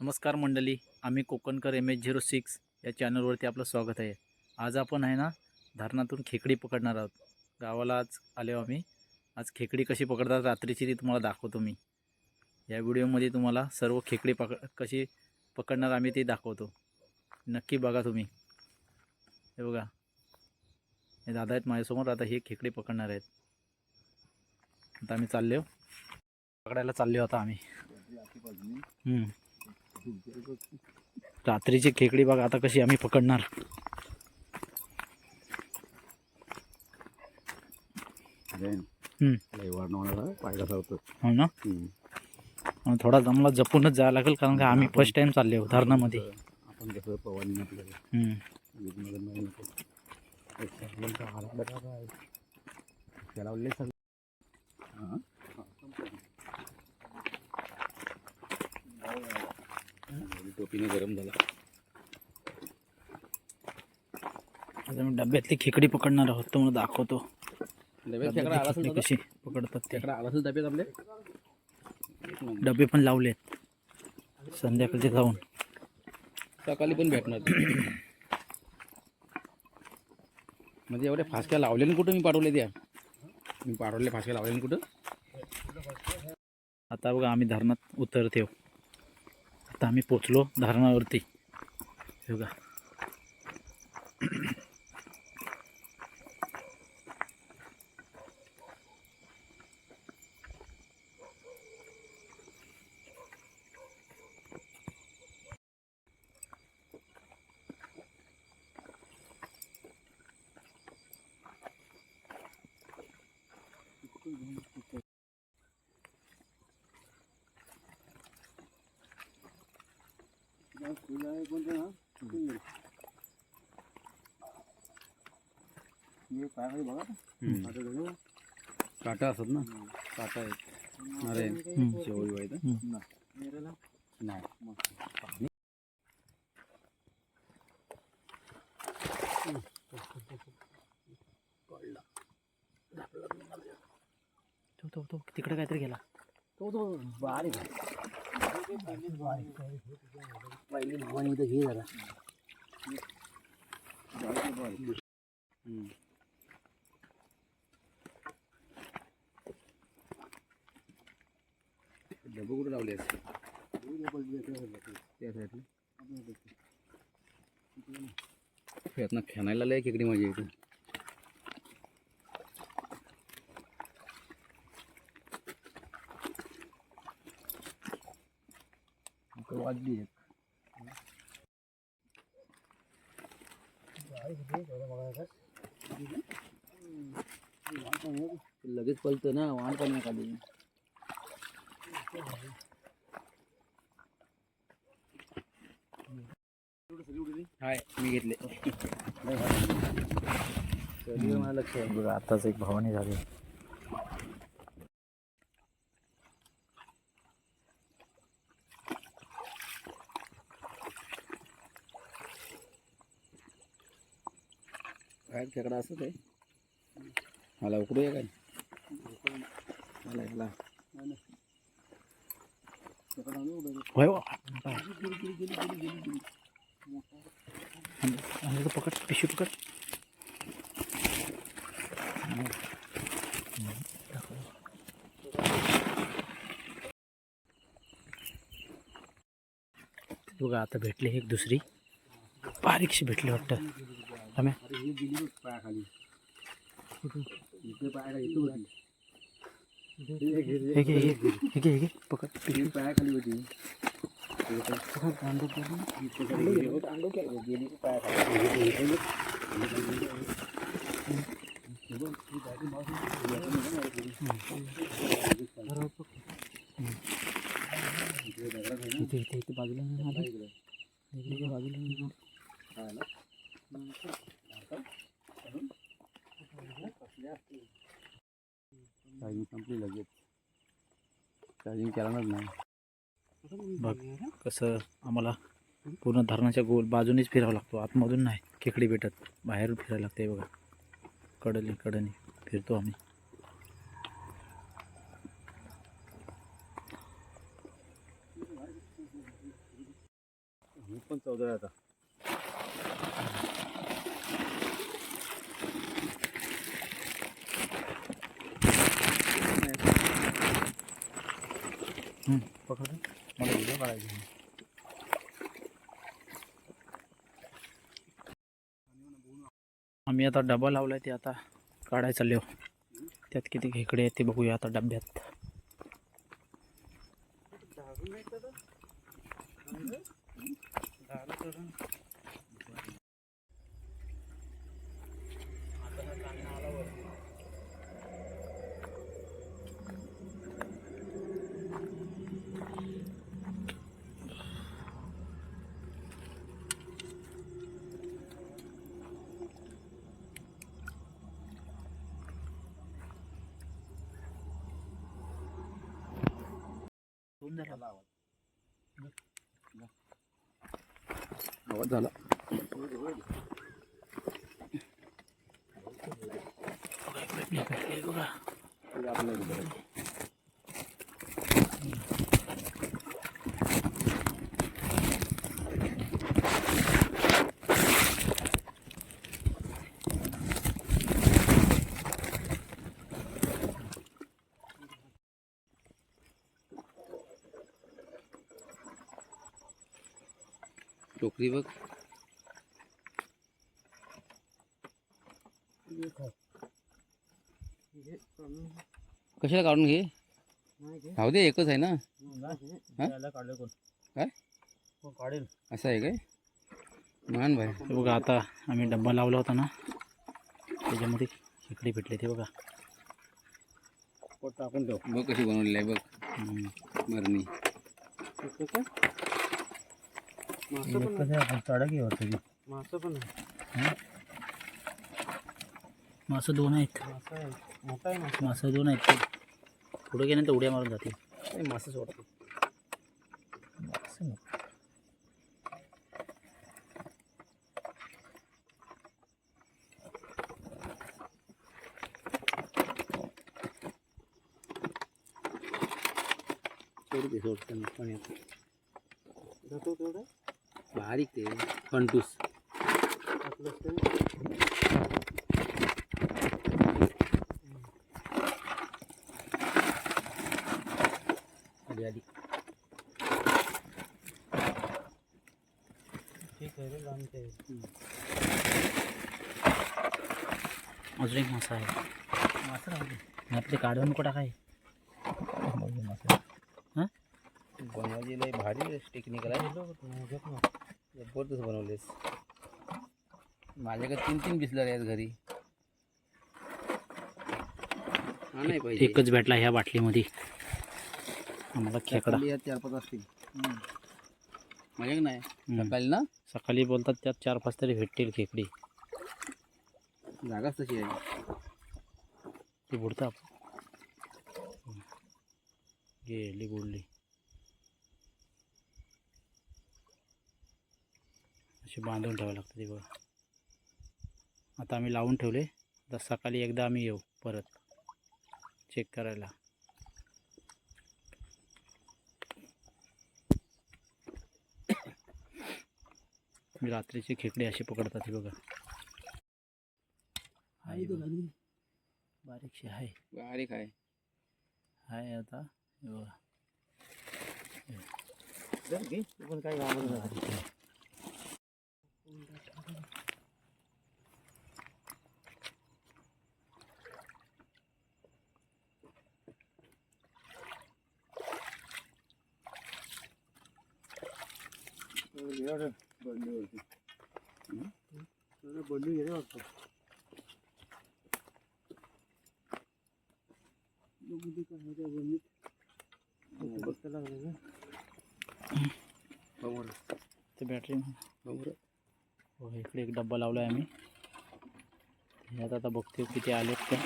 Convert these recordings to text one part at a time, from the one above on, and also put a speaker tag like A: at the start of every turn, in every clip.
A: नमस्कार मंडळी आम्ही Kokankar M H zero six या चॅनलवरती आपलं स्वागत आहे. आज आपण आहे ना धरणातून खेकडी पकडणार आहोत. गावाला आज आलो आम्ही. आज खेकडी कशी पकडतात रात्रीची ती तुम्हाला दाखवतो मी. या व्हिडिओमध्ये तुम्हाला सर्व खेकडी पक कशी पकडणार आम्ही ते दाखवतो. नक्की बघा तुम्ही. हे बघा. हे दादा आहेत माझ्यासमोर आता हे खेकडी पकडणार आहेत. आता आम्ही चाललो पकडायला चाललो आता आम्ही. रात्रीची खेकडी बघा आता कशी आम्ही पकडणार. हो? ना? थोडा आम्हाला जपूनच जायला लागेल कारण का आम्ही फर्स्ट टाइम चालले धरणामध्ये
B: आपण कसं पवानी आपल्याला
A: हम्म.
B: वीजमध्ये नाही नको. एक सगळ्यांचा हात बघा काय. त्याला उल्लेख सगळं हां. टोपीने गरम झाला
A: डब्यातली खेकडी पकडणार आहोत तुम्हाला दाखवतो. कशी पकडतात ते. डबे पण लावलेत. संध्याकाळचे जाऊन.
B: सकाळी पण भेटणार. म्हणजे एवढे फासक्या लावले ना कुठं मी पाठवले त्या. मी पाठवले फासक्या लावले ना कुठं.
A: आता बघा आम्ही धरणात उतरते आता आम्ही पोचलो धरणावरती. हे बघा
B: काटा असत ना? काटा आहेत अरे. शेवळी वाईट
A: हम्म.
B: नाही.
A: तो तो तो तिकडे काहीतरी गेला.
B: तो तो बारीक पहिली भावानी तर घे जरा डबे कुठे लावले असते साईडला यातनं खेळायला लय खेकडी माझी इथे. लगेच पळतं ना वाहन पण खाली हाय मी घेतले
A: आताच एक भावानी झाली
B: बाहेर खेकडा असत आहे मला उकडूया काय मला ह्याला
A: पकड पिशवी पकड. बघा आता भेटली एक दुसरी. बारीकशी भेटली वाटतं.
B: તમે? बाजू बाजू इथे
A: बाजूला
B: चार्जिंग संपली लगेच. चार्जिंग केलाच नाही.
A: बघ कसं आम्हाला पूर्ण धरणाच्या गोल बाजूनीच फिरावं लागतो. आतमधून नाही खेकडी भेटत. बाहेरून फिरायला लागते बघा. कडली कडनी फिरतो आम्ही.
C: पण चौदा आता.
A: पकड मला व्हिडिओ काढायची आम्ही आता डबा लावलाय ते आता काढायला चाललो त्यात किती खेकडे आहेत ते बघूया आता डब्यात. दोन झाला
B: आवाज झाला
A: बघा
B: बघ कशाला काढून घे? राहू दे एकच आहे ना.
C: काढलं कोण
B: काय?
C: कोण काढेल
B: असं आहे काय? मान भाई
A: हे बघा आता आम्ही डब्बा लावला होता ना त्याच्यामध्ये खेकडे भेटले ते बघा.
C: टाकून ठेव.
B: बघ कशी बनवलेली आहे बघ.
A: हम्म.
B: मरणी.
C: पण चढा घे वाटतं मासं पण आहे.
A: मासं दोन आहेत.
C: मोठा आहे मासा.
A: मासं दोन आहेत. पुढे गेल्यानंतर उड्या मारून
C: नाही मासं सोडतो
A: मासं नाही.
B: सोड दे सोड त्यांना पाण्यात.
C: जातो तेवढं?
B: बारीक ते कंटूस.
C: ठीक आहे
A: अजून एक मासा आहे.
C: मासा राहते दे.
A: आपले काढून नको टाकाय.
B: बनवायची भारी टेक्निकल आहे. जबरदस्त बनवलेस. माझ्याकडे तीन तीन बिसलर आहेत घरी. हा नाही पाहिजे.
A: एकच भेटला ह्या बाटलीमध्ये. आम्हाला खेकडा.
B: चार पाच असतील. माझ्याकडे नाही. सकाळी ना?
A: सकाळी बोलतात त्यात चार पाच तरी भेटतील खेकडी.
B: जागाच तशी आहे.
A: ती बुडतं. आपण गेली बुडली. अशी बांधून ठेवावं लागतं ती बघा. आता आम्ही लावून ठेवले. आता सकाळी एकदा आम्ही येऊ परत. चेक करायला. मी रात्रीचे खेकडे असे पकडतात हे बघा. आहे बघा. बारीकशी आहे
B: बारीक आहे
A: आहे आता. हे बघा.
C: काय घाबरत नाही.
A: बारीक आहे.
C: एवढं बंडीवरती तुझं बंडी गेले वाटतं बघू बघता लागलं ना.
A: बॅटरी
B: बरोबर
A: हो इकडे एक डब्बा लावला आहे आम्ही. ह्यात आता बघते किती आलेत का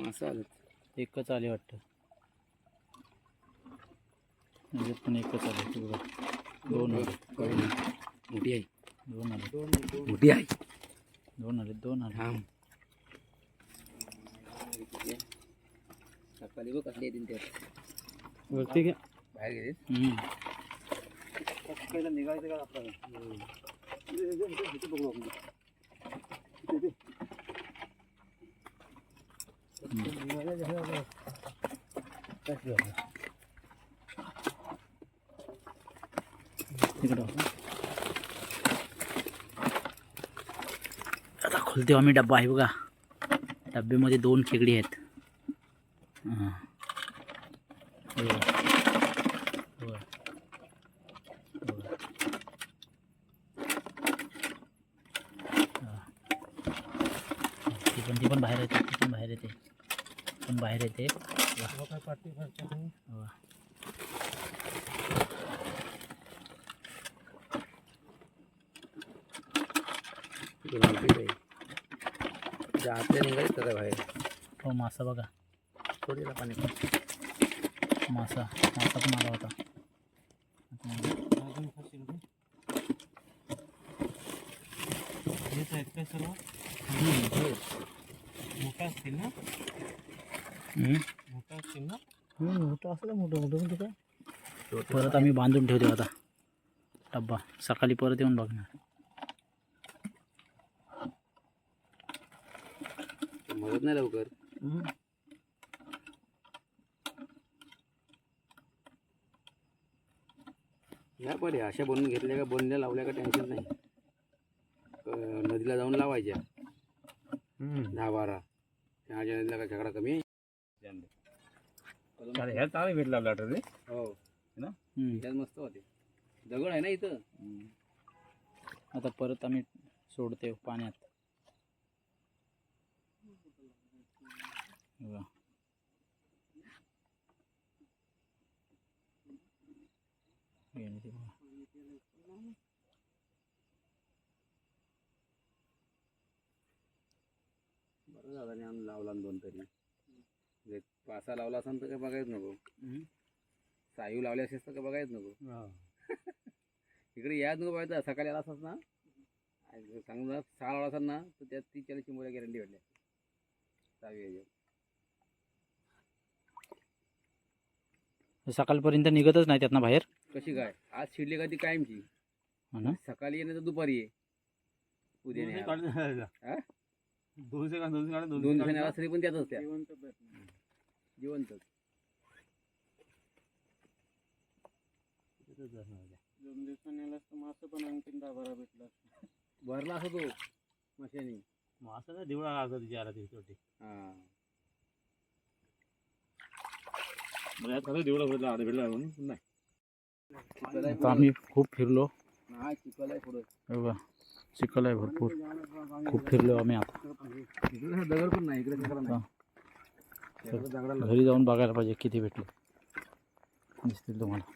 B: असं आलं
A: एकच आले वाटतं. पण एकच आले ते बघा. दोन आले.
B: मोठी आहे
A: दोन आले.
B: मोठी आहे
A: दोन आले दोन आले.
B: थांब. सकाळी बघ कसली येतील ते.
C: वरती घ्या
B: बाहेर गेले
A: हम्म.
C: पहिला निघायचं का आपल्याला इथे- इथे- इथे- इथे बघू आपण. इथे- इथे. निघायला जसं आपलं- काय झालं?
A: इकडं आता खोलते आम्ही डब्बा आहे बघा डब्यामध्ये दोन खेकडी आहेत हां. पण ती पण बाहेर येते ती पण बाहेर येते पण बाहेर येते
C: पाठी फारच्या नाही.
B: आतल्या निघायचं का बाहेर
A: हो मासा बघा
B: थोडीला पाणी
A: मासा मासा पण आला होता
C: नाही. हेच आहेत काय सर्व मोठा मोठं
A: असलं मोठं मोठं म्हणजे काय परत आम्ही बांधून ठेवतो आता डब्बा सकाळी परत येऊन बघणार
B: मदत नाही लवकर या पडे अशा बनवून घेतल्या का बनल्या लावल्या का टेन्शन नाही नदीला जाऊन लावायच्या दहा बारा चहाच्या नदीला का झगडा कमी आहे
C: ह्या चांगले भेटला रे
B: हो
A: हम्म.
B: त्यात मस्त होते दगड आहे ना इथं
A: आता परत आम्ही सोडते पाण्यात बघा. गेली
B: नाही आम्ही लावला ना दोन तरी. म्हणजे पासा लावला असेल तर काय बघायच नको. सायू लावले असेल तर काय बघायच नको. इकडे याच नको पाहिजे सकाळी आला असतात ना. चांगला सहा लावला असाल ना तर त्यात ती चाळीस चिंबोऱ्या गॅरंटी भेटल्या. याच्या
A: सकाळपर्यंत निघतच नाही त्यातनं बाहेर?
B: कशी काय? आज शिडली का ती कायमची?
A: हो ना.
B: सकाळी येणे तर दुपारी ये. उद्या नाही. हा?
C: दोनशे का दोनशे काढा
B: दोन दिवसांनी आला तरी पण
C: जिवंत
B: जिवंत
C: दोन दिवसांनी आलास तर मासं पण आणखीन दहा बारा भेटला
B: भरला असं तो मशानी
C: मासं नाही दिवळा लागत आला ती छोटी
B: हा.
C: मला यात दिवळा भेटला म्हणून. नाही.
A: आता आम्ही खूप फिरलो.
B: हा चिखल आहे पुढं.
A: हे बघा. चिखल आहे भरपूर. खूप फिरलो आम्ही आता.
B: दगड पण नाही इकडे नाही इकडे दगडाला
A: घरी जाऊन बघायला पाहिजे किती भेटले. दिसतील तुम्हाला.